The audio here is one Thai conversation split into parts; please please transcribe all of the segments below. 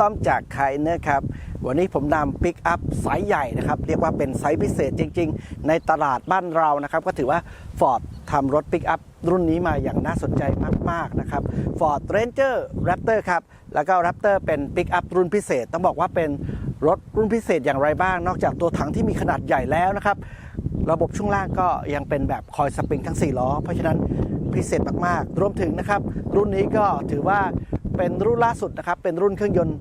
ต้อมจากไคเนอร์ครับ วันนี้ผมนำปิกอัพไซส์ใหญ่นะครับ เรียกว่าเป็นไซส์พิเศษจริง ๆ ในตลาดบ้านเรานะครับ ก็ถือว่า Ford ทำรถปิกอัพรุ่นนี้มาอย่างน่าสนใจมาก ๆ นะครับ Ford Ranger Raptor ครับ แล้วก็ Raptor เป็นปิกอัพรุ่นพิเศษ ต้องบอกว่าเป็นรถรุ่นพิเศษอย่างไรบ้าง นอกจากตัวถังที่มีขนาดใหญ่แล้วนะครับ ระบบช่วงล่างก็ยังเป็นแบบคอยสปริงทั้ง 4 ล้อ เพราะฉะนั้นพิเศษมาก ๆ รวมถึงนะครับ รุ่นนี้ก็ถือว่าเป็นรุ่นล่าสุดนะครับ เป็นรุ่นเครื่องยนต์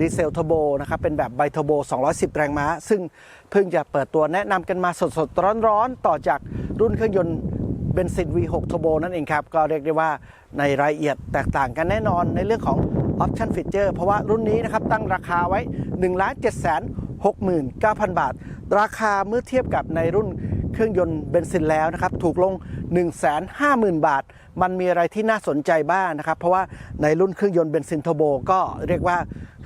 ดีเซลเทอร์โบนะครับเป็นแบบไบเทอร์โบ 210 แรงม้า ซึ่งเพิ่งจะเปิดตัวแนะนำกันมาสดๆ ร้อนๆ ต่อจากรุ่นเครื่องยนต์เบนซิน V6 เทอร์โบนั่นเองครับ ก็เรียกได้ว่าในรายละเอียดแตกต่างกันแน่นอนในเรื่องของออปชั่นฟีเจอร์เพราะว่ารุ่นนี้นะครับตั้งราคาไว้ 1 7 6 9 0 0 0 บาท ราคาเมื่อเทียบกับในรุ่นเครื่องยนต์เบนซินแล้วนะครับถูกลง 150,000 บาท มันมีอะไรที่น่าสนใจบ้างนะครับ เพราะว่าในรุ่นเครื่องยนต์เบนซินเทอร์โบก็เรียกว่า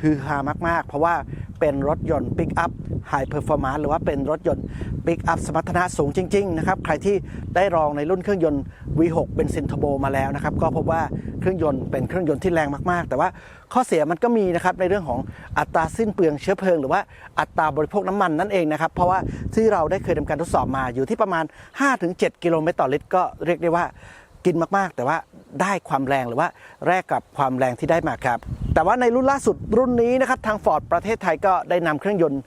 ฮือฮามาก ๆ เพราะว่าเป็นรถยนต์ปิกอัพไฮเพอร์ฟอร์มานซ์หรือว่าเป็นรถยนต์ปิกอัพสมรรถนะสูงจริง ๆ นะครับ ใครที่ได้ลองในรุ่นเครื่องยนต์ V6 เบนซินทโบมาแล้วนะครับ ก็พบว่าเครื่องยนต์เป็นเครื่องยนต์ที่แรงมาก ๆ แต่ว่าข้อเสียมันก็มีนะครับในเรื่องของอัตราสิ้นเปลืองเชื้อเพลิง หรือว่าอัตราบริโภคน้ำมันนั่นเองนะครับ เพราะว่าที่เราได้เคยทำการทดสอบมาอยู่ที่ประมาณ 5-7 กิโลเมตรต่อลิตรก็เรียกได้ว่า กินมากๆ แต่ว่าได้ความแรงหรือว่าแลกกับความแรงที่ได้มาครับ แต่ว่าในรุ่นล่าสุดรุ่นนี้นะครับทาง Ford ประเทศไทยก็ได้นำเครื่องยนต์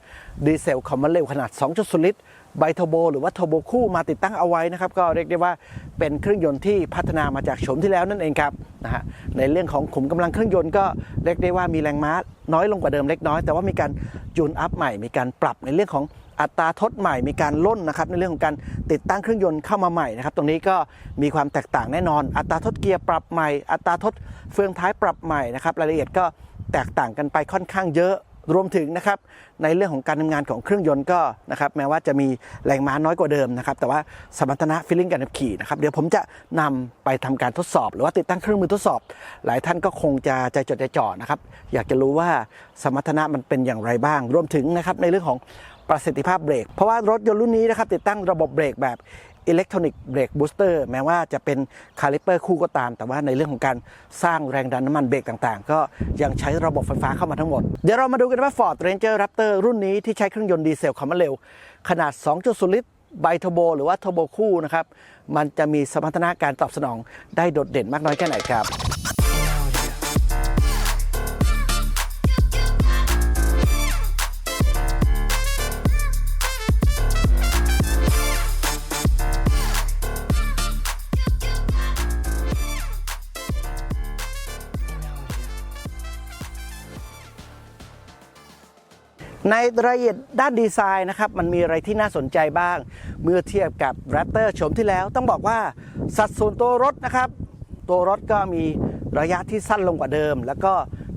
ดีเซลคอมมอนเร็วขนาด 2.0 ลิตรไบเทอโบหรือว่าเทอร์โบคู่มาติดตั้งเอาไว้นะครับ ก็เรียกได้ว่าเป็นเครื่องยนต์ที่พัฒนามาจากโฉมที่แล้วนั่นเองครับนะฮะในเรื่องของขุมกำลังเครื่องยนต์ก็เรียกได้ว่ามีแรงม้าน้อยลงกว่าเดิมเล็กน้อย แต่ว่ามีการจูนอัพใหม่มีการปรับในเรื่องของ อัตราทดใหม่มีการล่นนะครับในเรื่องของการติดตั้งเครื่องยนต์เข้ามาใหม่นะครับตรงนี้ก็มีความแตกต่างแน่นอน อัตราทดเกียร์ปรับใหม่ อัตราทดเฟืองท้ายปรับใหม่นะครับรายละเอียดก็แตกต่างกันไปค่อนข้างเยอะรวมถึงนะครับในเรื่องของการทำงานของเครื่องยนต์ก็นะครับแม้ว่าจะมีแรงม้าน้อยกว่าเดิมนะครับแต่ว่าสมรรถนะฟีลลิ่งการขับขี่นะครับเดี๋ยวผมจะนำไปทำการทดสอบ หรือว่าติดตั้งเครื่องมือทดสอบ หลายท่านก็คงจะใจจดใจจ่อนะครับอยากจะรู้ว่าสมรรถนะมันเป็นอย่างไรบ้าง รวมถึงนะครับในเรื่องของ ประสิทธิภาพเบรก เพราะว่ารถยนต์รุ่นนี้นะครับติดตั้งระบบเบรกแบบอิเล็กทรอนิกส์เบรกบูสเตอร์แม้ว่าจะเป็นคาลิเปอร์คู่ก็ตาม แต่ว่าในเรื่องของการสร้างแรงดันน้ำมันเบรกต่างๆ ก็ยังใช้ระบบไฟฟ้าเข้ามาทั้งหมด เดี๋ยวเรามาดูกันว่า Ford Ranger Raptor รุ่นนี้ที่ใช้เครื่องยนต์ดีเซลความเร็ว ขนาด 2.0 ลิตรไบเทอร์โบหรือว่าเทอร์โบคู่นะครับ มันจะมีสมรรถนะการตอบสนองได้โดดเด่นมากน้อยแค่ไหนครับ ในรายละเอียดด้านดีไซน์นะครับ มันมีอะไรที่น่าสนใจบ้าง เมื่อเทียบกับ Raptor โฉมที่แล้ว ต้องบอกว่าสัดส่วนตัวรถนะครับ ตัวรถก็มีระยะที่สั้นลงกว่าเดิม แล้วก็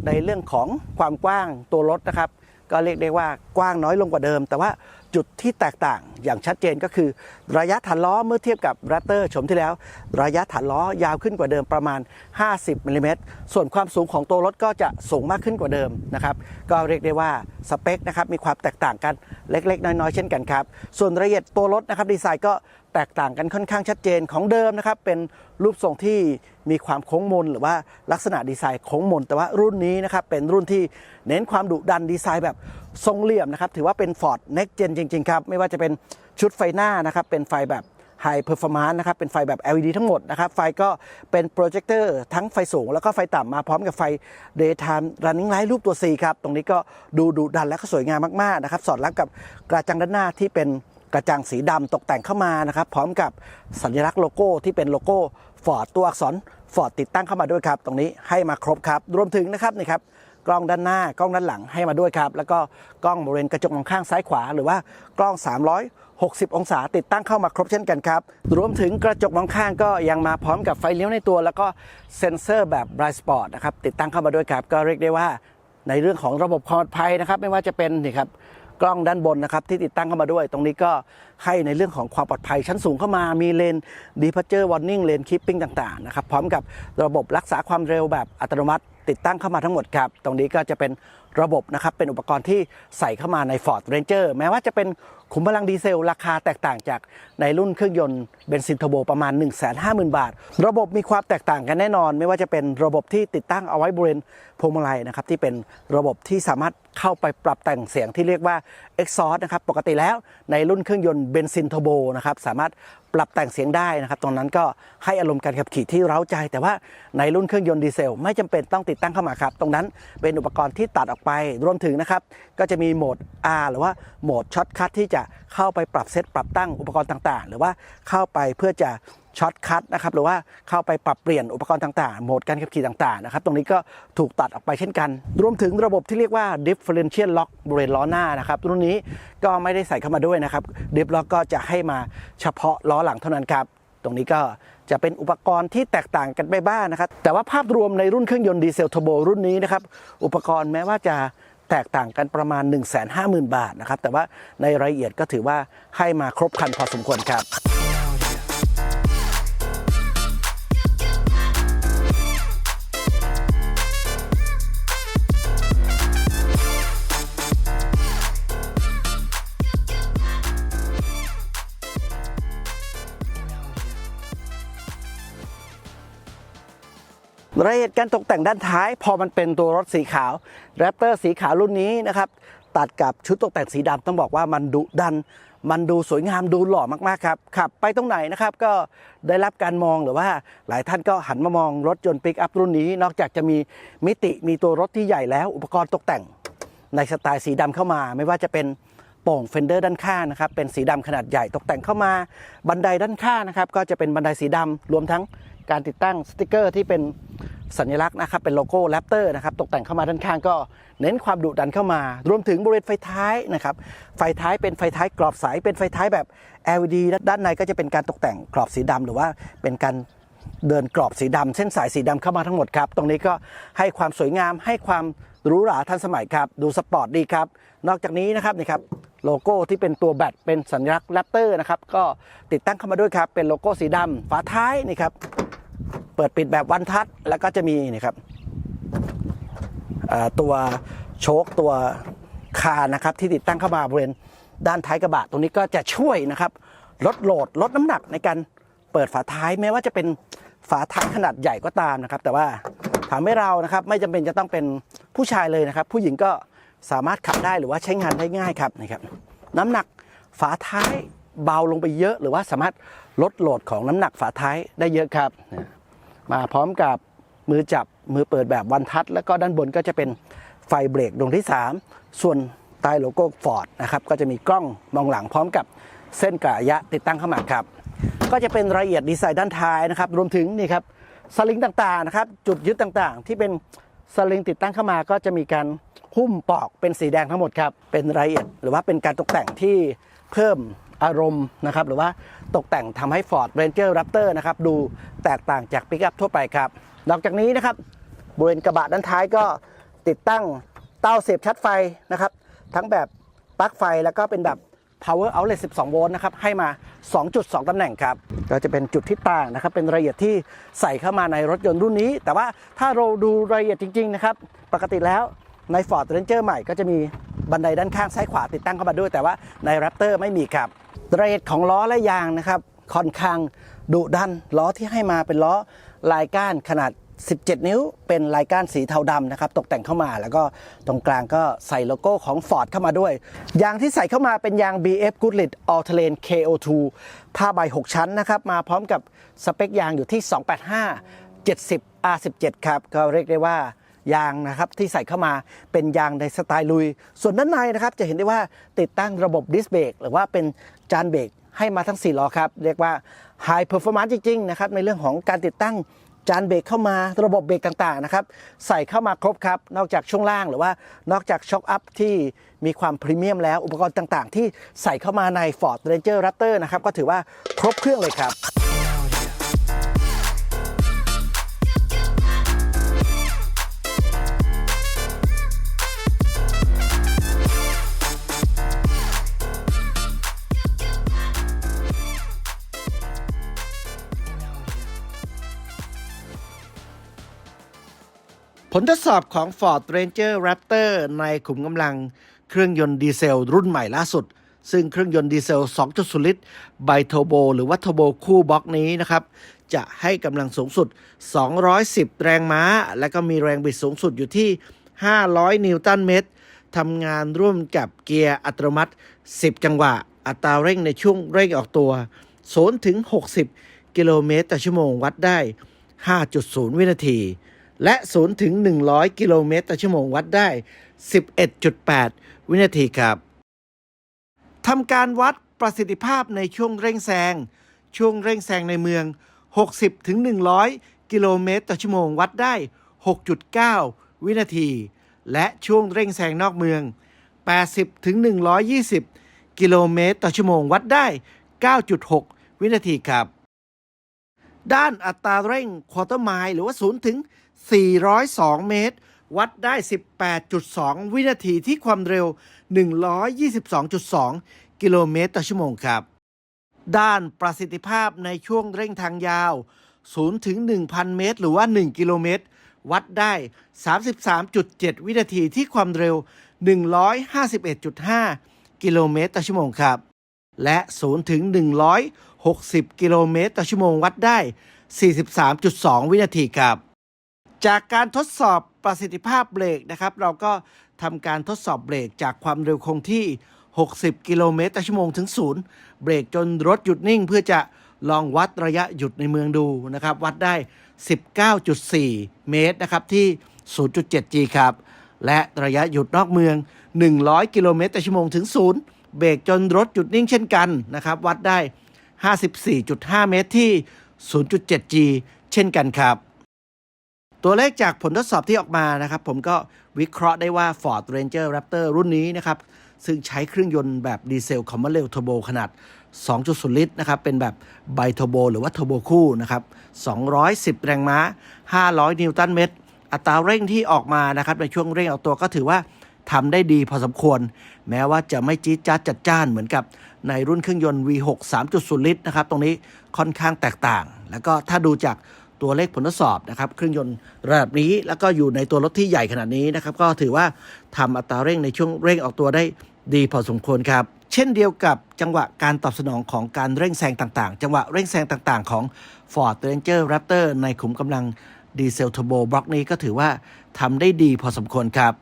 ในเรื่องของความกว้างตัวรถนะครับ ก็เรียกได้ว่ากว้างน้อยลงกว่าเดิม แต่ว่า จุดที่แตกต่างอย่างชัดเจนก็คือ ระยะฐานล้อเมื่อเทียบกับแรตเตอร์ชมที่แล้ว ระยะฐานล้อยาวขึ้นกว่าเดิมประมาณ 50มิลลิเมตรส่วนความสูงของตัวรถก็จะสูงมากขึ้นกว่าเดิมนะครับก็เรียกได้ว่าสเปคนะครับมีความแตกต่างกันเล็กๆ น้อยๆ เช่นกันครับส่วนรายละเอียดตัวรถนะครับดีไซน์ก็ แตกต่างกันค่อนข้างชัดเจนของเดิมนะครับ เป็นรูปทรงที่มีความโค้งมน หรือว่าลักษณะดีไซน์โค้งมน แต่ว่ารุ่นนี้นะครับเป็นรุ่นที่เน้นความดุดันดีไซน์แบบทรงเหลี่ยมนะครับถือว่าเป็น Ford Next Gen จริงๆครับไม่ว่าจะเป็นชุดไฟหน้านะครับเป็นไฟแบบ High Performance นะครับเป็นไฟแบบ LED ทั้งหมดนะครับไฟก็เป็นโปรเจคเตอร์ทั้งไฟสูง แล้วก็ไฟต่ำมาพร้อมกับไฟ Daytime Running Light รูปตัว C ครับ ตรงนี้ก็ดูดุดันและก็สวยงามมาก ๆ นะครับ สอดรับกับกระจังด้านหน้าที่เป็น กระจังสีดำตกแต่งเข้ามานะครับ พร้อมกับสัญลักษณ์โลโก้ที่เป็นโลโก้ฟอร์ดตัวอักษรฟอร์ดติดตั้งเข้ามาด้วยครับ ตรงนี้ให้มาครบครับ รวมถึงนะครับนี่ครับกล้องด้านหน้ากล้องด้านหลังให้มาด้วยครับ แล้วก็กล้องบริเวณกระจกมองข้างซ้ายขวา หรือว่ากล้อง 360 องศาติดตั้งเข้ามาครบเช่นกันครับ รวมถึงกระจกมองข้างก็ยังมาพร้อมกับไฟเลี้ยวในตัว แล้วก็เซ็นเซอร์แบบ Bright Spot นะครับติดตั้งเข้ามาด้วยครับ ก็เรียกได้ว่าในเรื่องของระบบความปลอดภัยนะครับ ไม่ว่าจะเป็นนี่ครับ กล้องด้านบนนะครับที่ติดตั้งเข้ามาด้วย ตรงนี้ก็ให้ในเรื่องของความปลอดภัยชั้นสูงเข้ามามีเลน departure warning เลน keeping ต่างๆนะครับพร้อมกับระบบรักษาความเร็วแบบอัตโนมัติ ติดตั้งเข้ามาทั้งหมดครับ ตรงนี้ก็จะเป็นระบบนะครับเป็นอุปกรณ์ที่ใส่เข้ามาใน Ford Ranger แม้ว่าจะเป็นขุมพลังดีเซล ราคาแตกต่างจากในรุ่นเครื่องยนต์เบนซินเทอร์โบประมาณ 150,000 บาท ระบบมีความแตกต่างกันแน่นอน ไม่ว่าจะเป็นระบบที่ติดตั้งเอาไว้บริเวณพวงมาลัยนะครับที่เป็นระบบที่สามารถเข้าไปปรับแต่งเสียงที่เรียกว่า Exhaust นะครับ ปกติแล้วในรุ่นเครื่องยนต์เบนซินเทอร์โบนะครับ สามารถปรับแต่งเสียงได้นะครับ ตรงนั้นก็ให้อารมณ์การขับขี่ที่เร้าใจ แต่ว่าในรุ่นเครื่องยนต์ดีเซล ไม่จำเป็นต้องติดตั้งเข้ามาครับ ตรงนั้นเป็นอุปกรณ์ที่ตัดออกไป รวมถึงนะครับ ก็จะมีโหมด R หรือว่าโหมดช็อตคัทที่จะเข้าไปปรับเซตปรับตั้งอุปกรณ์ต่างๆ หรือว่าเข้าไปเพื่อจะ ช็อตคัทนะครับหรือว่าเข้าไปปรับเปลี่ยนอุปกรณ์ต่างๆ โหมดการขับขี่ต่างๆนะครับตรงนี้ก็ถูกตัดออกไปเช่นกัน รวมถึงระบบที่เรียกว่า differential lock บริเวณล้อหน้านะครับรุ่นนี้ก็ไม่ได้ใส่เข้ามาด้วยนะครับ dip lock ก็จะให้มาเฉพาะล้อหลังเท่านั้นครับตรงนี้ก็จะเป็นอุปกรณ์ที่แตกต่างกันไปบ้างนะครับ แต่ว่าภาพรวมในรุ่นเครื่องยนต์ดีเซลเทอร์โบรุ่นนี้นะครับ อุปกรณ์แม้ว่าจะแตกต่างกันประมาณ 1 5 0 0 0 0 บาทนะครับ แต่ว่าในรายละเอียดก็ถือว่าให้มาครบครันพอสมควรครับ รายละเอียดการตกแต่งด้านท้าย พอมันเป็นตัวรถสีขาวแรปเตอร์สีขาวรุ่นนี้นะครับตัดกับชุดตกแต่งสีดำต้องบอกว่ามันดุดัน มันดูสวยงามดูหล่อมากๆครับขับไปตรงไหนนะครับก็ได้รับการมองหรือว่าหลายท่านก็หันมามองรถยนต์ปิกอัพรุ่นนี้ นอกจากจะมีมิติมีตัวรถที่ใหญ่แล้ว อุปกรณ์ตกแต่งในสไตล์สีดำเข้ามา ไม่ว่าจะเป็นโป่งเฟนเดอร์ด้านข้างนะครับเป็นสีดำขนาดใหญ่ตกแต่งเข้ามา บันไดด้านข้างนะครับก็จะเป็นบันไดสีดำรวมทั้ง การติดตั้งสติกเกอร์ที่เป็นสัญลักษณ์นะครับเป็นโลโก้แรปเตอร์นะครับตกแต่งเข้ามาด้านข้างก็เน้นความดุดันเข้ามา รวมถึงบริเวณไฟท้ายนะครับไฟท้ายเป็นไฟท้ายกรอบใสเป็นไฟท้ายแบบ LED ด้านในก็จะเป็นการตกแต่งกรอบสีดำหรือว่าเป็นการเดินกรอบสีดำเส้นสายสีดำเข้ามาทั้งหมดครับ ตรงนี้ก็ให้ความสวยงามให้ความหรูหราทันสมัยครับ ดูสปอร์ตดีครับ นอกจากนี้นะครับนี่ครับโลโก้ที่เป็นตัวแบตเป็นสัญลักษณ์แรปเตอร์นะครับก็ติดตั้งเข้ามาด้วยครับเป็นโลโก้สีดำฝาท้ายนี่ครับ ปิดปิดแบบวันทัชแล้วก็จะมีนี่ครับตัวโชคตัวคานนะครับที่ติดตั้งเข้ามาบริเวณด้านท้ายกระบะตรงนี้ก็จะช่วยนะครับลดโหลดลดน้ำหนักในการเปิดฝาท้ายแม้ว่าจะเป็นฝาท้ายขนาดใหญ่ก็ตามนะครับ แต่ว่าทำให้เรานะครับไม่จำเป็นจะต้องเป็นผู้ชายเลยนะครับ ผู้หญิงก็สามารถขับได้หรือว่าใช้งานได้ง่ายครับนะครับน้ำหนักฝาท้ายเบาลงไปเยอะ หรือว่าสามารถลดโหลดของน้ำหนักฝาท้ายได้เยอะครับ มาพร้อมกับมือจับมือเปิดแบบวันทัชแล้วก็ด้านบนก็จะเป็นไฟเบรกดวงที่ 3 ส่วนใต้โลโก้ฟอร์ดนะครับก็จะมีกล้องมองหลังพร้อมกับเส้นกระยะติดตั้งเข้ามาครับ ก็จะเป็นรายละเอียดดีไซน์ด้านท้ายนะครับ รวมถึงนี่ครับสลิงต่างๆนะครับ จุดยึดต่างๆ ที่เป็นสลิงติดตั้งเข้ามาก็จะมีการหุ้มปอกเป็นสีแดงทั้งหมดครับ เป็นรายละเอียดหรือว่าเป็นการตกแต่งที่เพิ่ม อารมณ์นะครับหรือว่าตกแต่งทำให้ Ford Ranger Raptor นะครับดูแตกต่างจากปิกอัพทั่วไปครับ นอกจากนี้นะครับบริเวณกระบะด้านท้ายก็ติดตั้งเต้าเสียบชาร์จไฟนะครับ ทั้งแบบปลั๊กไฟแล้วก็เป็นแบบ power outlet 12 โวลต์นะครับ ให้มา 2.2 ตำแหน่งครับ ก็จะเป็นจุดที่ต่างนะครับ เป็นรายละเอียดที่ใส่เข้ามาในรถยนต์รุ่นนี้ แต่ว่าถ้าเราดูรายละเอียดจริง ๆ นะครับ ปกติแล้วใน Ford Ranger ใหม่ก็จะมี บันไดด้านข้างซ้ายขวาติดตั้งเข้ามาด้วย แต่ว่าใน Raptor ไม่มีครับรายละเอียดของล้อและยางนะครับค่อนข้างดุดันล้อที่ให้มาเป็นล้อลายก้านขนาด 17 นิ้ว เป็นลายก้านสีเทาดำนะครับตกแต่งเข้ามาแล้วก็ตรงกลางก็ใส่โลโก้ของ Ford เข้ามาด้วย ยางที่ใส่เข้ามาเป็นยาง BF Goodrich All Terrain KO2 ผ้าใบ 6 ชั้นนะครับมาพร้อมกับสเปคยางอยู่ที่ 285 70 R17 ครับก็เรียกได้ว่า ยางนะครับที่ใส่เข้ามาเป็นยางในสไตล์ลุย ส่วนด้านในนะครับจะเห็นได้ว่าติดตั้งระบบดิสเบรกหรือว่าเป็นจานเบรกให้มาทั้ง 4 ล้อครับ เรียกว่า High Performance จริงๆนะครับในเรื่องของการติดตั้งจานเบรกเข้ามาระบบเบรกต่างๆนะครับใส่เข้ามาครบครับ นอกจากช่วงล่างหรือว่านอกจากช็อคอัพที่มีความพรีเมียมแล้วอุปกรณ์ต่างๆ ที่ใส่เข้ามาใน Ford Ranger Raptor นะครับก็ถือว่าครบเครื่องเลยครับ ผลทดสอบของ Ford Ranger Raptor ในขุมกำลังเครื่องยนต์ดีเซลรุ่นใหม่ล่าสุด ซึ่งเครื่องยนต์ดีเซล 2.0 ลิตรไบโทโบ หรือว่าโทโบคู่บล็อกนี้นะครับ จะให้กำลังสูงสุด 210 แรงม้า และก็มีแรงบิดสูงสุดอยู่ที่ 500 นิวตันเมตรทำงานร่วมกับเกียร์อัตโนมัติ 10 จังหวะ อัตราเร่งในช่วงเร่งออกตัว 0 ถึง 60 กิโลเมตรต่อชั่วโมงวัดได้ 5.0 วินาที และ 0 ถึง 100 กิโลเมตรต่อชั่วโมงวัดได้ 11.8 วินาทีครับทำการวัดประสิทธิภาพในช่วงเร่งแซง ช่วงเร่งแซงในเมือง 60 ถึง 100 กิโลเมตรต่อชั่วโมงวัดได้ 6.9 วินาที และช่วงเร่งแซงนอกเมือง 80 ถึง 120 กิโลเมตรต่อชั่วโมงวัดได้ 9.6 วินาทีครับ ด้านอัตราเร่งควอเตอร์ไมล์หรือว่า 0 ถึง 402 เมตร วัดได้ 18.2 วินาทีที่ความเร็ว 122.2 กิโลเมตรต่อชั่วโมงครับ ด้านประสิทธิภาพในช่วงเร่งทางยาว 0 ถึง 1,000 เมตร หรือว่า 1 กิโลเมตร วัดได้ 33.7 วินาทีที่ความเร็ว 151.5 กิโลเมตรต่อชั่วโมงครับ และ 0 ถึง 160 กิโลเมตรต่อชั่วโมงวัดได้ 43.2 วินาทีครับ จากการทดสอบประสิทธิภาพเบรกนะครับ เราก็ทำการทดสอบเบรกจากความเร็วคงที่ 60 กิโลเมตรต่อชั่วโมงถึงศูนย์เบรกจนรถหยุดนิ่ง เพื่อจะลองวัดระยะหยุดในเมืองดูนะครับ วัดได้ 19.4 เมตรนะครับที่ 0.7G ครับ และระยะหยุดนอกเมือง 100 กิโลเมตรต่อชั่วโมงถึงศูนย์เบรกจนรถหยุดนิ่งเช่นกันนะครับ วัดได้ 54.5 เมตรที่ 0.7G เช่นกันครับ ตัวเลขจากผลทดสอบที่ออกมานะครับ ผมก็วิเคราะห์ได้ว่า Ford Ranger Raptor รุ่นนี้นะครับ ซึ่งใช้เครื่องยนต์แบบดีเซลคอมเมอร์เรลเทอร์โบขนาด 2.0 ลิตรนะครับ เป็นแบบไบเทอร์โบหรือว่าเทอร์โบคู่นะครับ 210 แรงม้า 500 นิวตันเมตร อัตราเร่งที่ออกมานะครับ ในช่วงเร่งออกตัวก็ถือว่าทำได้ดีพอสมควร แม้ว่าจะไม่จี๊ดจ๊าดจัดจ้านเหมือนกับในรุ่นเครื่องยนต์ V6 3.0 ลิตรนะครับ ตรงนี้ค่อนข้างแตกต่าง แล้วก็ถ้าดูจาก ตัวเลขผลทดสอบนะครับเครื่องยนต์ระดับนี้ แล้วก็อยู่ในตัวรถที่ใหญ่ขนาดนี้นะครับก็ถือว่าทำอัตราเร่งในช่วงเร่งออกตัวได้ดีพอสมควรครับ เช่นเดียวกับจังหวะการตอบสนองของการเร่งแซงต่างๆ จังหวะเร่งแซงต่างๆ ของ Ford Ranger Raptor ในขุมกำลังดีเซลเทอร์โบบล็อกนี้ก็ถือว่าทำได้ดีพอสมควรครับ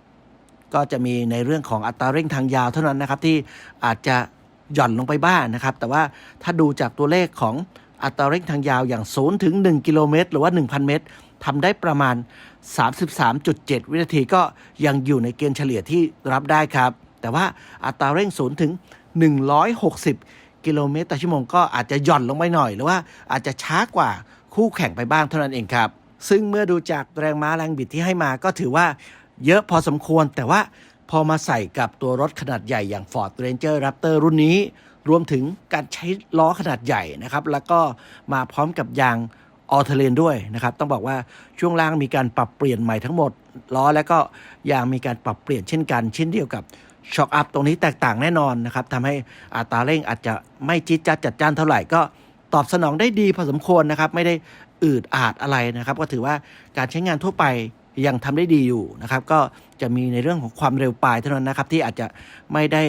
ก็จะมีในเรื่องของอัตราเร่งทางยาวเท่านั้นนะครับที่อาจจะหย่อนลงไปบ้างนะครับ แต่ว่าถ้าดูจากตัวเลขของ อัตราเร่งทางยาวอย่าง0ถึง1กิโลเมตรหรือว่า 1,000 เมตรทำได้ประมาณ 33.7 วินาทีก็ยังอยู่ในเกณฑ์เฉลี่ยที่รับได้ครับ แต่ว่าอัตราเร่ง0ถึง 160 กิโลเมตรต่อชั่วโมงก็อาจจะหย่อนลงไปหน่อย หรือว่าอาจจะช้ากว่าคู่แข่งไปบ้างเท่านั้นเองครับ ซึ่งเมื่อดูจากแรงม้าแรงบิดที่ให้มาก็ถือว่าเยอะพอสมควรแต่ว่าพอมาใส่กับตัวรถขนาดใหญ่อย่าง Ford Ranger Raptor รุ่นนี้ รวมถึงการใช้ล้อขนาดใหญ่นะครับ แล้วก็มาพร้อมกับยางออเทเลนด้วยนะครับ ต้องบอกว่าช่วงล่างมีการปรับเปลี่ยนใหม่ทั้งหมด ล้อและก็ยางมีการปรับเปลี่ยนเช่นกัน เช่นเดียวกับช็อคอัพตรงนี้แตกต่างแน่นอนนะครับทำให้อัตราเร่งอาจจะไม่จี๊ดจัดจัดจ้านเท่าไหร่ก็ตอบสนองได้ดีพอสมควรนะครับ ไม่ได้อืดอาดอะไรนะครับ ก็ถือว่าการใช้งานทั่วไปยังทำได้ดีอยู่นะครับ ก็จะมีในเรื่องของความเร็วปลายเท่านั้นนะครับ ที่อาจจะไม่ได้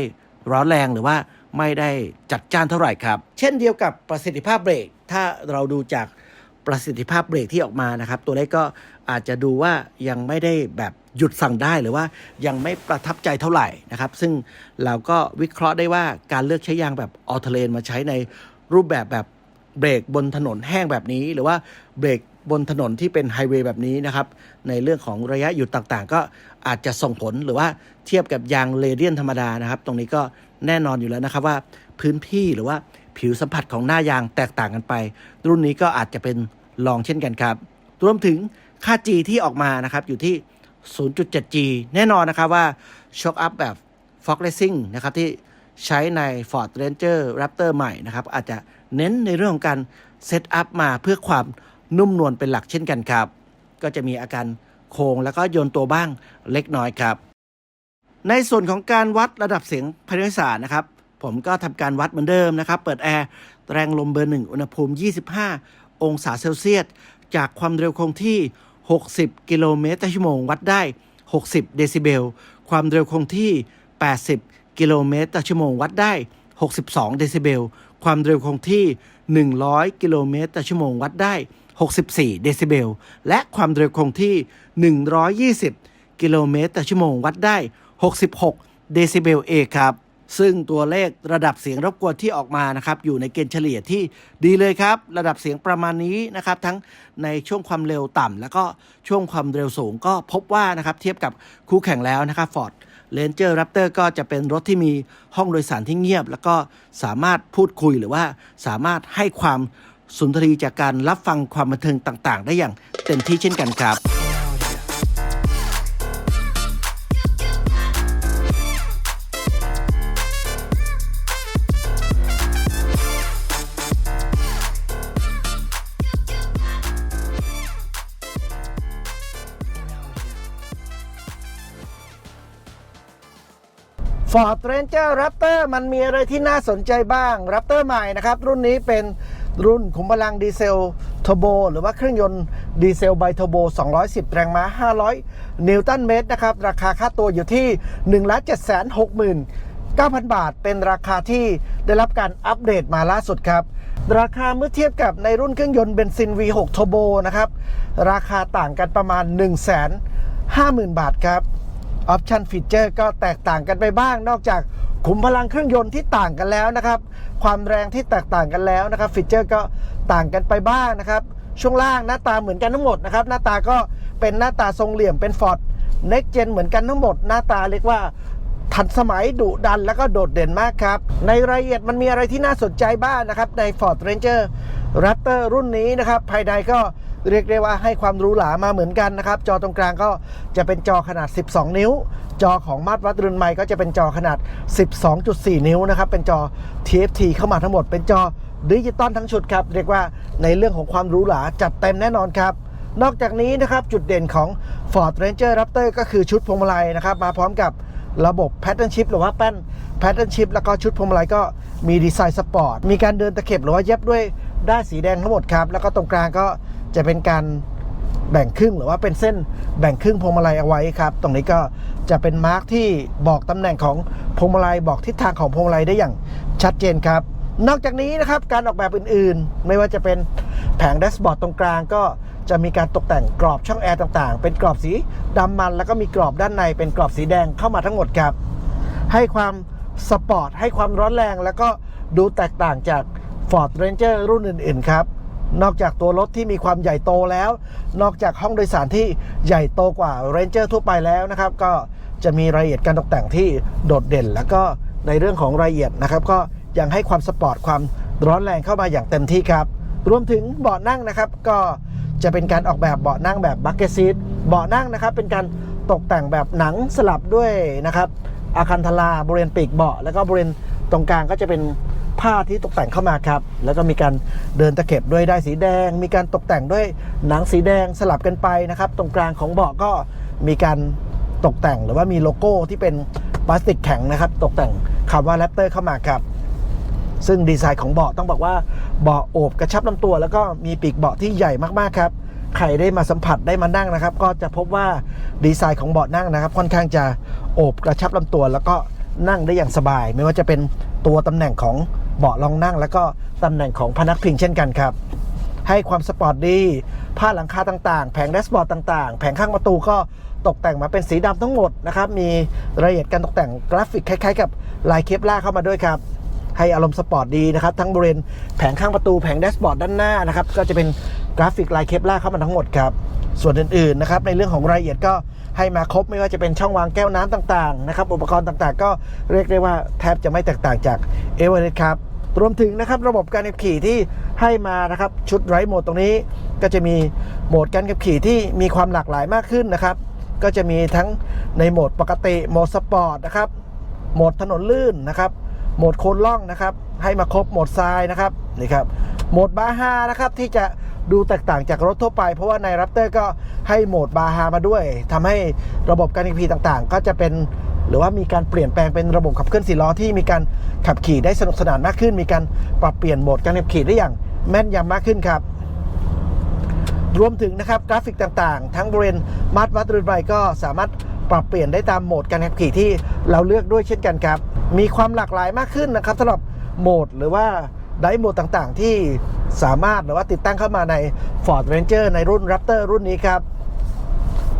ร้อนแรงหรือว่า ไม่ได้จัดจ้านเท่าไหร่ครับ เช่นเดียวกับประสิทธิภาพเบรก ถ้าเราดูจากประสิทธิภาพเบรกที่ออกมานะครับ ตัวเลขก็อาจจะดูว่ายังไม่ได้แบบหยุดสั่งได้หรือว่ายังไม่ประทับใจเท่าไหร่นะครับ ซึ่งเราก็วิเคราะห์ได้ว่าการเลือกใช้ยางแบบออเทเลนมาใช้ในรูปแบบแบบเบรกบนถนนแห้งแบบนี้ หรือว่าเบรกบนถนนที่เป็นไฮเวย์แบบนี้นะครับ ในเรื่องของระยะหยุดต่างๆ ก็อาจจะส่งผลหรือว่าเทียบกับยางเรเดียนธรรมดานะครับ ตรงนี้ก็ แน่นอนอยู่แล้วนะครับว่าพื้นที่หรือว่าผิวสัมผัสของหน้ายางแตกต่างกันไป รุ่นนี้ก็อาจจะเป็นลองเช่นกันครับ รวมถึงค่า G ที่ออกมานะครับอยู่ที่ 0.7G แน่นอนนะครับว่าช็อคอัพแบบ Fog Racing นะครับที่ใช้ใน Ford Ranger Raptor ใหม่นะครับอาจจะเน้นในเรื่องของการเซตอัพมาเพื่อความนุ่มนวลเป็นหลักเช่นกันครับ ก็จะมีอาการโค้งแล้วก็โยนตัวบ้างเล็กน้อยครับ ในส่วนของการวัดระดับเสียงภายในสารนะครับ ผมก็ทำการวัดเหมือนเดิมนะครับ เปิดแอร์แรงลมเบอร์หนึ่งอุณหภูมิ 25 องศาเซลเซียส จากความเร็วคงที่ 60 กิโลเมตรต่อชั่วโมง วัดได้ 60 เดซิเบล ความเร็วคงที่ 80 กิโลเมตรต่อชั่วโมง วัดได้ 62 เดซิเบล ความเร็วคงที่ 100 กิโลเมตรต่อชั่วโมง วัดได้ 64 เดซิเบล และความเร็วคงที่ 120 กิโลเมตรต่อชั่วโมง วัดได้ 66 เดซิเบลเอครับ ซึ่งตัวเลขระดับเสียงรบกวนที่ออกมานะครับ อยู่ในเกณฑ์เฉลี่ยที่ดีเลยครับ ระดับเสียงประมาณนี้นะครับ ทั้งในช่วงความเร็วต่ำแล้วก็ช่วงความเร็วสูงก็พบว่านะครับ เทียบกับคู่แข่งแล้วนะครับ Ford Ranger Raptor ก็จะเป็นรถที่มีห้องโดยสารที่เงียบ แล้วก็สามารถพูดคุยหรือว่าสามารถให้ความสุนทรีจากการรับฟังความบันเทิงต่าง ๆ ได้อย่างเต็มที่เช่นกันครับ Ford Ranger Raptor มันมีอะไรที่น่าสนใจบ้าง Raptor ใหม่นะครับ รุ่นนี้เป็นรุ่นขุมพลังดีเซลเทอร์โบหรือว่าเครื่องยนต์ดีเซลไบเทอร์โบ 210 แรงม้า 500 นิวตันเมตรนะครับ ราคาค่าตัวอยู่ที่ 1 7 6 9,000 บาทเป็นราคาที่ได้รับการอัปเดตมาล่าสุดครับ ราคาเมื่อเทียบกับในรุ่นเครื่องยนต์เบนซิน V6 Turbo นะครับ ราคาต่างกันประมาณ 1 5 0 0 0 0 บาทครับ ออปชันฟีเจอร์ก็แตกต่างกันไปบ้าง นอกจากขุมพลังเครื่องยนต์ที่ต่างกันแล้วนะครับ ความแรงที่แตกต่างกันแล้วนะครับฟีเจอร์ก็ต่างกันไปบ้างนะครับ ช่วงล่างหน้าตาเหมือนกันทั้งหมดนะครับ หน้าตาก็เป็นหน้าตาทรงเหลี่ยมเป็น Ford Next Gen เหมือนกันทั้งหมด หน้าตาเรียกว่าทันสมัยดุดันแล้วก็โดดเด่นมากครับ ในรายละเอียดมันมีอะไรที่น่าสนใจบ้างนะครับ ใน Ford Ranger Raptor รุ่นนี้นะครับ ภายในก็ เรียกได้ว่าให้ความหรูหรามาเหมือนกันนะครับ จอตรงกลางก็จะเป็นจอขนาด 12 นิ้ว จอของมาตรวัดรุ่นใหม่ก็จะเป็นจอขนาด 12.4 นิ้วนะครับ เป็นจอ TFT เข้ามาทั้งหมด เป็นจอดิจิตอลทั้งชุดครับ เรียกว่าในเรื่องของความหรูหราจัดเต็มแน่นอนครับ นอกจากนี้นะครับจุดเด่นของ Ford Ranger Raptor ก็คือชุดพวงมาลัยนะครับ มาพร้อมกับระบบ Pattern Shift หรือว่าแป้น Pattern Shift แล้วก็ชุดพวงมาลัยก็มีดีไซน์สปอร์ต มีการเดินตะเข็บหรือว่าเย็บด้วยด้ายสีแดงทั้งหมดครับ แล้วก็ตรงกลางก็ จะเป็นการแบ่งครึ่งหรือว่าเป็นเส้นแบ่งครึ่งพวงมาลัยเอาไว้ครับ ตรงนี้ก็จะเป็นมาร์กที่บอกตำแหน่งของพวงมาลัยบอกทิศทางของพวงมาลัยได้อย่างชัดเจนครับ นอกจากนี้นะครับการออกแบบอื่นๆ ไม่ว่าจะเป็นแผงแดชบอร์ดตรงกลางก็จะมีการตกแต่งกรอบช่องแอร์ต่างๆ เป็นกรอบสีดำมัน แล้วก็มีกรอบด้านในเป็นกรอบสีแดงเข้ามาทั้งหมดครับ ให้ความสปอร์ตให้ความร้อนแรง แล้วก็ดูแตกต่างจาก Ford Ranger รุ่นอื่น ๆ ครับ นอกจากตัวรถที่มีความใหญ่โตแล้ว นอกจากห้องโดยสารที่ใหญ่โตกว่า Ranger ทั่วไปแล้วนะครับ ก็จะมีรายละเอียดการตกแต่งที่โดดเด่น แล้วก็ในเรื่องของรายละเอียดนะครับ ก็ยังให้ความสปอร์ตความร้อนแรงเข้ามาอย่างเต็มที่ครับ รวมถึงเบาะนั่งนะครับ ก็จะเป็นการออกแบบเบาะนั่งแบบบักเก็ตซีทเบาะนั่งนะครับ เป็นการตกแต่งแบบหนังสลับด้วยนะครับอาคันทลาบริเวณปีกเบาะแล้วก็บริเวณตรงกลางก็จะเป็น ผ้าที่ตกแต่งเข้ามาครับ แล้วก็มีการเดินตะเข็บด้วยได้ายสีแดง มีการตกแต่งด้วยหนังสีแดงสลับกันไปนะครับ ตรงกลางของเบาะก็มีการตกแต่งหรือว่ามีโลโก้ที่เป็นพลาสติกแข็งนะครับ ตกแต่งคำว่าแรปเตอร์เข้ามาครับซึ่งดีไซน์ของเบาะต้องบอกว่าเบาะโอบกระชับลำตัว แล้วก็มีปีกเบาะที่ใหญ่มากๆครับใครได้มาสัมผัสได้มานั่งนะครับ ก็จะพบว่าดีไซน์ของเบาะนั่งนะครับ ค่อนข้างจะโอบกระชับลำตัว แล้วก็นั่งได้อย่างสบาย ไม่ว่าจะเป็นตัวตำแหน่งของ เบาะรองนั่ง แล้วก็ตำแหน่งของพนักพิงเช่นกันครับ ให้ความสปอร์ตดี ผ้าหลังคาต่างๆ แผงแดชบอร์ดต่างๆ แผงข้างประตูก็ตกแต่งมาเป็นสีดำทั้งหมดนะครับ มีรายละเอียดการตกแต่งกราฟิกคล้ายๆ กับลายเคปล่าเข้ามาด้วยครับ ให้อารมณ์สปอร์ตดีนะครับ ทั้งบริเวณแผงข้างประตูแผงแดชบอร์ดด้านหน้านะครับ ก็จะเป็นกราฟิกลายเคปล่าเข้ามาทั้งหมดครับส่วนอื่นๆนะครับในเรื่องของรายละเอียดก็ให้มาครบไม่ว่าจะเป็นช่องวางแก้วน้ำต่างๆนะครับอุปกรณ์ต่างๆ ก็เรียกได้ว่าแทบจะไม่แตกต่างจากเอเวอเรสต์ครับ รวมถึงนะครับระบบการขับขี่ที่ให้มานะครับชุดไรโหมดตรงนี้ ก็จะมีโหมดการขับขี่ที่มีความหลากหลายมากขึ้นนะครับ ก็จะมีทั้งในโหมดปกติโหมดสปอร์ตนะครับโหมดถนนลื่นนะครับโหมดโคนล่องนะครับ ให้มาครบโหมดทรายนะครับนี่ครับโหมดบาฮานะครับที่จะดูแตกต่างจากรถทั่วไป เพราะว่าใน Raptor ก็ให้โหมดบาฮามาด้วยทำให้ระบบการขับขี่ต่างๆ ก็จะเป็น หรือว่ามีการเปลี่ยนแปลงเป็นระบบขับเคลื่อนสี่ล้อที่มีการขับขี่ได้สนุกสนานมากขึ้น มีการปรับเปลี่ยนโหมดการขับขี่ได้อย่างแม่นยำมากขึ้นครับรวมถึงนะครับกราฟิกต่างๆ ทั้งบริเวณมาตรวัดรือนใบก็สามารถปรับเปลี่ยนได้ตามโหมดการขับขี่ที่เราเลือกด้วยเช่นกันครับ มีความหลากหลายมากขึ้นนะครับสำหรับโหมดหรือว่าไดโหมดต่างๆ ที่สามารถหรือว่าติดตั้งเข้ามาใน Ford Ranger ในรุ่น Raptor รุ่นนี้ครับ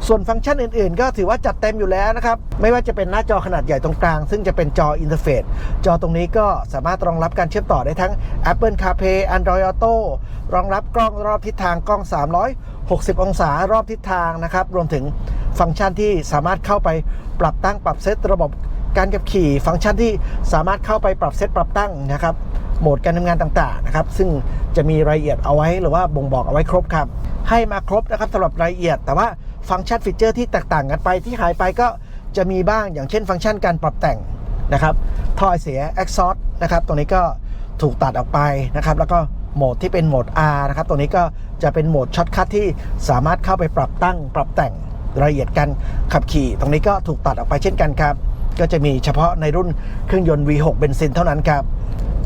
ส่วนฟังก์ชันอื่นๆ ก็ถือว่าจัดเต็มอยู่แล้วนะครับ ไม่ว่าจะเป็นหน้าจอขนาดใหญ่ตรงกลาง ซึ่งจะเป็นจออินเทอร์เฟซจอตรงนี้ก็สามารถรองรับการเชื่อมต่อได้ทั้ง Apple CarPlay Android Auto รองรับกล้องรอบทิศทางกล้อง 360 องศารอบทิศทางนะครับ รวมถึงฟังก์ชันที่สามารถเข้าไปปรับตั้งปรับเซตระบบการขับขี่ฟังก์ชันที่สามารถเข้าไปปรับเซตปรับตั้งนะครับโหมดการทำงานต่างๆนะครับ ซึ่งจะมีรายละเอียดเอาไว้หรือว่าบ่งบอกเอาไว้ครบครับ ให้มาครบนะครับสำหรับรายละเอียด แต่ว่า ฟังก์ชันฟีเจอร์ที่แตกต่างกันไปที่หายไปก็จะมีบ้างอย่างเช่น ฟังก์ชันการปรับแต่งนะครับท่อไอเสีย exhaust นะครับตรงนี้ก็ถูกตัดออกไปนะครับ แล้วก็โหมดที่เป็นโหมด R นะครับตรงนี้ก็จะเป็นโหมดช็อตคัทที่สามารถเข้าไปปรับตั้ง ปรับแต่งรายละเอียดการขับขี่ ตรงนี้ก็ถูกตัดออกไปเช่นกันครับ ก็จะมีเฉพาะในรุ่นเครื่องยนต์ V6 เบนซินเท่านั้นครับ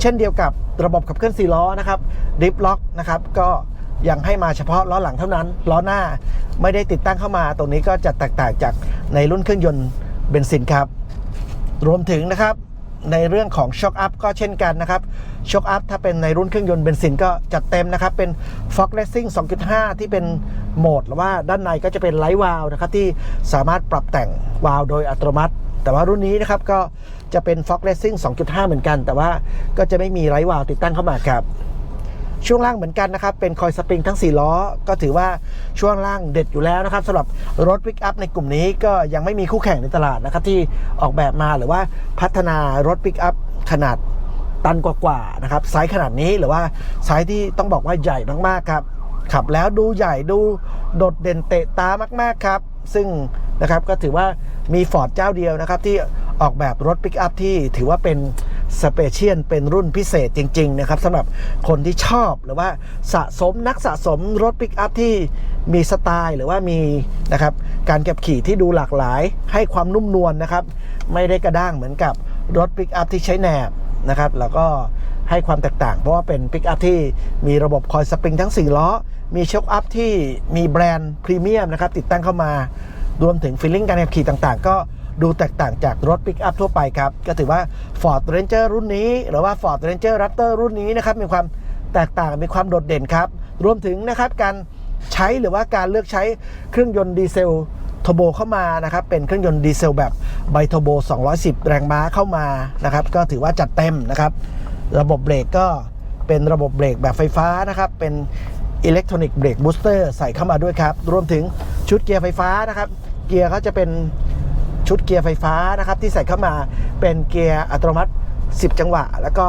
เช่นเดียวกับระบบขับเคลื่อน4ล้อนะครับดิฟล็อกนะครับก็ ยังให้มาเฉพาะล้อหลังเท่านั้น ล้อหน้าไม่ได้ติดตั้งเข้ามา ตรงนี้ก็จะแตกต่างจากในรุ่นเครื่องยนต์เบนซินครับ รวมถึงนะครับในเรื่องของช็อคอัพก็เช่นกันนะครับช็อคอัพถ้าเป็นในรุ่นเครื่องยนต์เบนซินก็จัดเต็มนะครับ เป็น Fox Racing 2.5 ที่เป็นโหมดหรือว่าด้านในก็จะเป็นไลท์วาลนะครับที่สามารถปรับแต่งวาลโดยอัตโนมัติ แต่ว่ารุ่นนี้นะครับก็จะเป็น Fox Racing 2.5 เหมือนกัน แต่ว่าก็จะไม่มีไลท์วาลติดตั้งเข้ามาครับ ช่วงล่างเหมือนกันนะครับ เป็นคอยสปริงทั้ง 4 ล้อ ก็ถือว่าช่วงล่างเด็ดอยู่แล้วนะครับสำหรับรถปิกอัพในกลุ่มนี้ก็ยังไม่มีคู่แข่งในตลาดนะครับ ที่ออกแบบมาหรือว่าพัฒนารถปิกอัพขนาดตันกว่าๆนะครับไซส์ขนาดนี้หรือว่าไซส์ที่ต้องบอกว่าใหญ่มากๆครับขับแล้วดูใหญ่ดูโดดเด่นเตะตามากๆครับ ซึ่งนะครับก็ถือว่ามีฟอร์ดเจ้าเดียวนะครับที่ออกแบบรถปิกอัพที่ถือว่าเป็น สเปเชียลเป็นรุ่นพิเศษจริง ๆ นะครับสำหรับคนที่ชอบหรือว่าสะสมนักสะสมรถปิกอัพที่มีสไตล์หรือว่ามีนะครับการขับขี่ที่ดูหลากหลายให้ความนุ่มนวลนะครับ ไม่ได้กระด้างเหมือนกับรถปิกอัพที่ใช้แหนบนะครับ แล้วก็ให้ความแตกต่าง เพราะว่าเป็นปิกอัพที่มีระบบคอยสปริงทั้ง 4 ล้อ มีช็อคอัพที่มีแบรนด์พรีเมียมนะครับติดตั้งเข้ามารวมถึงฟีลลิ่งการขับขี่ต่างๆ ก็ ดูแตกต่างจากรถปิกอัพทั่วไปครับ ก็ถือว่า Ford Ranger รุ่นนี้ หรือว่า Ford Ranger Raptor รุ่นนี้นะครับมีความแตกต่างมีความโดดเด่นครับ รวมถึงนะครับการใช้หรือว่าการเลือกใช้เครื่องยนต์ดีเซลทโบเข้ามานะครับเป็นเครื่องยนต์ดีเซลแบบไบทโบ 210 แรงม้าเข้ามานะครับก็ถือว่าจัดเต็มนะครับ ระบบเบรกก็เป็นระบบเบรกแบบไฟฟ้านะครับ เป็นอิเล็กทรอนิกส์เบรกบูสเตอร์ใส่เข้ามาด้วยครับ รวมถึงชุดเกียร์ไฟฟ้านะครับ เกียร์เขาจะเป็น ชุดเกียร์ไฟฟ้านะครับที่ใส่เข้ามาเป็นเกียร์อัตโนมัติ 10 จังหวะ แล้วก็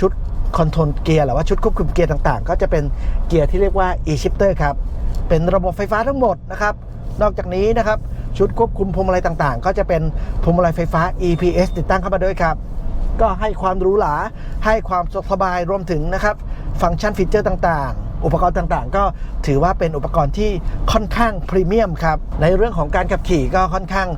ชุดคอนโทรลเกียร์หรือว่าชุดควบคุมเกียร์ต่างๆ ก็จะเป็นเกียร์ที่เรียกว่า e-shifter ครับ เป็นระบบไฟฟ้าทั้งหมดนะครับ นอกจากนี้นะครับ ชุดควบคุมพวงมาลัยต่างๆ ก็จะเป็นพวงมาลัยไฟฟ้า EPS ติดตั้งเข้ามาด้วยครับ ก็ให้ความหรูหราให้ความสบายรวมถึงนะครับ ฟังก์ชันฟีเจอร์ต่างๆ อุปกรณ์ต่างๆ ก็ถือว่าเป็นอุปกรณ์ที่ค่อนข้างพรีเมียมครับในเรื่องของการขับขี่ก็ค่อนข้าง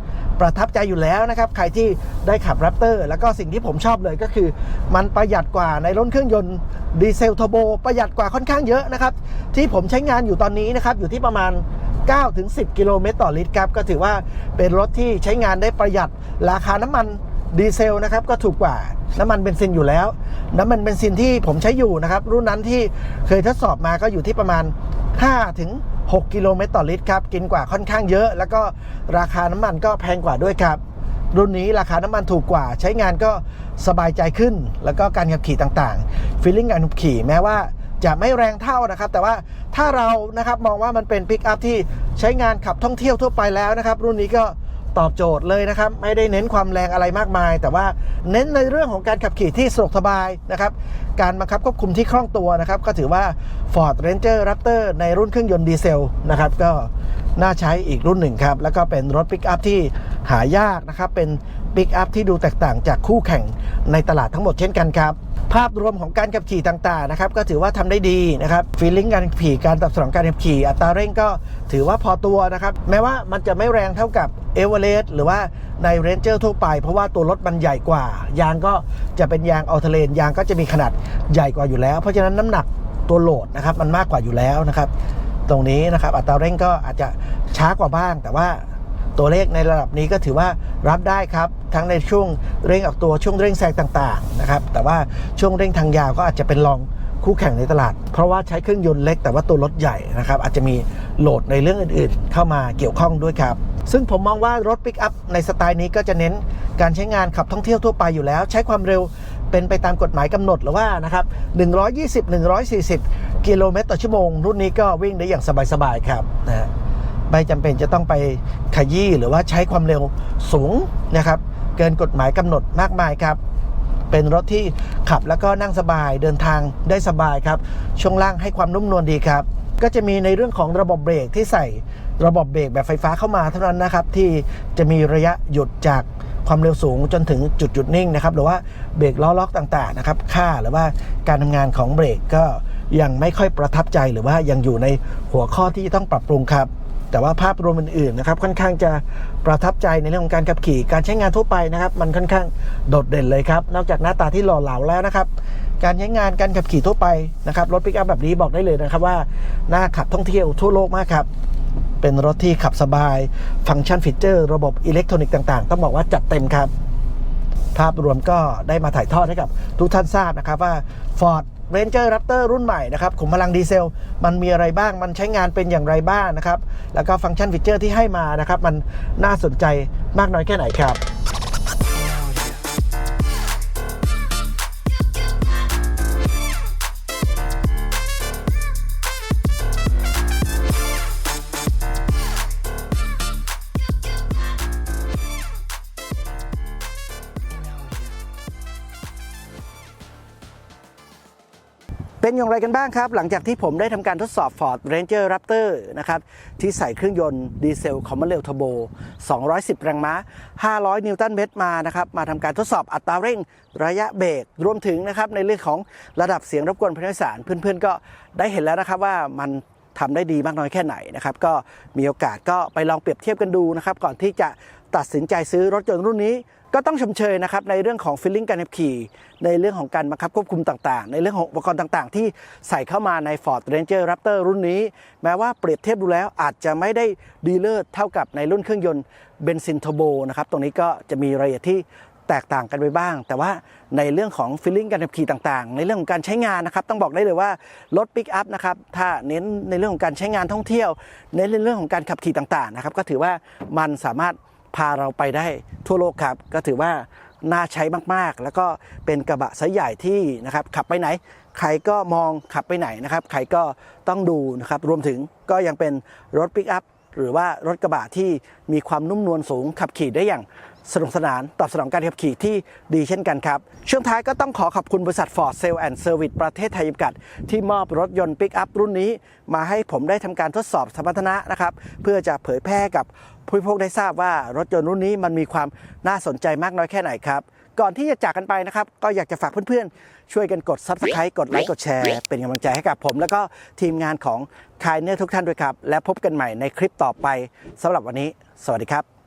ประทับใจอยู่แล้วนะครับ ใครที่ได้ขับ Raptor แล้วก็สิ่งที่ผมชอบเลยก็คือ มันประหยัดกว่าในรถเครื่องยนต์ดีเซลเทอร์โบประหยัดกว่าค่อนข้างเยอะนะครับ ที่ผมใช้งานอยู่ตอนนี้นะครับ อยู่ที่ประมาณ9ถึง10 กิโลเมตรต่อลิตรครับก็ถือว่าเป็นรถที่ใช้งานได้ประหยัดราคาน้ำมันดีเซลนะครับก็ถูกกว่าน้ำมันเบนซินอยู่แล้ว น้ำมันเบนซินที่ผมใช้อยู่นะครับ รุ่นนั้นที่เคยทดสอบมาก็อยู่ที่ประมาณ5ถึง 6 กิโลเมตรต่อลิตรครับ กินกว่าค่อนข้างเยอะ แล้วก็ราคาน้ำมันก็แพงกว่าด้วยครับ รุ่นนี้ราคาน้ำมันถูกกว่า ใช้งานก็สบายใจขึ้น แล้วก็การขับขี่ต่างๆฟีลลิ่งการขับขี่แม้ว่าจะไม่แรงเท่านะครับ แต่ว่าถ้าเรานะครับมองว่ามันเป็นปิกอัพที่ใช้งานขับท่องเที่ยวทั่วไปแล้วนะครับ รุ่นนี้ก็ ตอบโจทย์เลยนะครับไม่ได้เน้นความแรงอะไรมากมาย แต่ว่าเน้นในเรื่องของการขับขี่ที่สะดวกสบายนะครับการบังคับควบคุมที่คล่องตัวนะครับก็ถือว่า Ford Ranger Raptor ในรุ่นเครื่องยนต์ดีเซลนะครับก็น่าใช้อีกรุ่นหนึ่งครับ แล้วก็เป็นรถปิกอัพที่หายากนะครับ เป็นปิกอัพที่ดูแตกต่างจากคู่แข่งในตลาดทั้งหมดเช่นกันครับ ภาพรวมของการขับขี่ต่างๆนะครับก็ถือว่าทำได้ดีนะครับฟีลลิ่งการขับขี่การตอบสนองการขับขี่อัตราเร่งก็ถือว่าพอตัวนะครับแม้ว่ามันจะไม่แรงเท่ากับเอเวอเรสต์หรือว่าในเรนเจอร์ทั่วไป เพราะว่าตัวรถมันใหญ่กว่า ยางก็จะเป็นยางอัลเทเลนยางก็จะมีขนาดใหญ่กว่าอยู่แล้ว เพราะฉะนั้นน้ำหนักตัวโหลดนะครับมันมากกว่าอยู่แล้วนะครับตรงนี้นะครับอัตราเร่งก็อาจจะช้ากว่าบ้างแต่ว่า ตัวเลขในระดับนี้ก็ถือว่ารับได้ครับ ทั้งในช่วงเร่งออกตัวช่วงเร่งแซงต่างๆนะครับ แต่ว่าช่วงเร่งทางยาวก็อาจจะเป็นรองคู่แข่งในตลาด เพราะว่าใช้เครื่องยนต์เล็กแต่ว่าตัวรถใหญ่นะครับ อาจจะมีโหลดในเรื่องอื่นๆ เข้ามาเกี่ยวข้องด้วยครับ ซึ่งผมมองว่ารถปิกอัพในสไตล์นี้ก็จะเน้นการใช้งานขับท่องเที่ยวทั่วไปอยู่แล้ว ใช้ความเร็วเป็นไปตามกฎหมายกำหนดหรือว่านะครับ 120 140 กิโลเมตรต่อชั่วโมง รุ่นนี้ก็วิ่งได้อย่างสบายๆครับนะฮะ ไม่จำเป็นจะต้องไปขยี้หรือว่าใช้ความเร็วสูงนะครับ เกินกฎหมายกำหนดมากมายครับ เป็นรถที่ขับแล้วก็นั่งสบายเดินทางได้สบายครับ ช่วงล่างให้ความนุ่มนวลดีครับ ก็จะมีในเรื่องของระบบเบรกที่ใส่ระบบเบรกแบบไฟฟ้าเข้ามาเท่านั้นนะครับ ที่จะมีระยะหยุดจากความเร็วสูงจนถึงจุดหยุดนิ่งนะครับ หรือว่าเบรกล้อล็อกต่างๆนะครับ ค่าหรือว่าการทำงานของเบรกก็ยังไม่ค่อยประทับใจหรือว่ายังอยู่ในหัวข้อที่ต้องปรับปรุงครับ แต่ว่าภาพรวมอื่นๆนะครับค่อนข้างจะประทับใจในเรื่องของการขับขี่ การใช้งานทั่วไปนะครับ มันค่อนข้างโดดเด่นเลยครับ นอกจากหน้าตาที่หล่อเหลาแล้วนะครับ การใช้งานการขับขี่ทั่วไปนะครับรถปิกอัพแบบนี้บอกได้เลยนะครับว่าน่าขับท่องเที่ยวทั่วโลกมากครับเป็นรถที่ขับสบาย ฟังก์ชันฟีเจอร์ ระบบอิเล็กทรอนิกส์ต่างๆ ต้องบอกว่าจัดเต็มครับ ภาพรวมก็ได้มาถ่ายทอดให้กับทุกท่านทราบนะครับว่า Ford Ranger Raptor รุ่นใหม่นะครับขุมพลังดีเซล มันมีอะไรบ้างมันใช้งานเป็นอย่างไรบ้างนะครับ แล้วก็ฟังก์ชันฟีเจอร์ที่ให้มานะครับ มันน่าสนใจมากน้อยแค่ไหนครับ เป็นอย่างไรกันบ้างครับ หลังจากที่ผมได้ทำการทดสอบ Ford Ranger Raptor นะครับที่ใส่เครื่องยนต์ดีเซลคอมมอนเรลเทอร์โบ210 แรงม้า 500 นิวตันเมตรมานะครับมาทำการทดสอบอัตราเร่งระยะเบรกรวมถึงนะครับในเรื่องของระดับเสียงรบกวนผู้โดยสาร เพื่อนๆก็ได้เห็นแล้วนะครับว่ามันทำได้ดีมากน้อยแค่ไหนนะครับก็มีโอกาสก็ไปลองเปรียบเทียบกันดูนะครับก่อนที่จะ ตัดสินใจซื้อรถยนต์รุ่นนี้ ก็ต้องชมเชยนะครับในเรื่องของฟีลลิ่งการขับขี่ ในเรื่องของการบังคับควบคุมต่างๆ ในเรื่องของอุปกรณ์ต่างๆ ที่ใส่เข้ามาใน Ford Ranger Raptor รุ่นนี้ แม้ว่าเปรียบเทียบดูแล้วอาจจะไม่ได้ดีเลิศเท่ากับในรุ่นเครื่องยนต์เบนซินเทอร์โบนะครับตรงนี้ก็จะมีรายละเอียดที่แตกต่างกันไปบ้าง แต่ว่าในเรื่องของฟีลลิ่งการขับขี่ต่างๆ ในเรื่องของการใช้งานนะครับ ต้องบอกได้เลยว่ารถปิกอัพนะครับ ถ้าเน้นในเรื่องของการใช้งานท่องเที่ยว เน้นในเรื่องของการขับขี่ต่างๆนะครับ ก็ถือว่ามันสามารถ พาเราไปได้ทั่วโลกครับ ก็ถือว่าน่าใช้มากๆ แล้วก็เป็นกระบะไซส์ใหญ่ที่นะครับขับไปไหน ใครก็มองขับไปไหนนะครับ ใครก็ต้องดูนะครับ รวมถึงก็ยังเป็นรถปิกอัพหรือว่ารถกระบะที่มีความนุ่มนวลสูงขับขี่ได้อย่างสนุกสนานตอบสนองการขับขี่ที่ดีเช่นกันครับ ช่วงท้ายก็ต้องขอขอบคุณบริษัท Ford Sale and Service ประเทศไทยจำกัด ที่มอบรถยนต์ปิกอัพรุ่นนี้ มาให้ผมได้ทำการทดสอบสมรรถนะนะครับ เพื่อจะเผยแพร่กับผู้บริโภคได้ทราบว่ารถยนต์รุ่นนี้มันมีความน่าสนใจมากน้อยแค่ไหนครับก่อนที่จะจากกันไปนะครับ ก็อยากจะฝากเพื่อนๆ ช่วยกันกด Subscribe กดไลค์กดแชร์ เป็นกำลังใจให้กับผม แล้วก็ทีมงานของคายเนอร์ทุกท่านด้วยครับ และพบกันใหม่ในคลิปต่อไปสำหรับวันนี้ สวัสดีครับ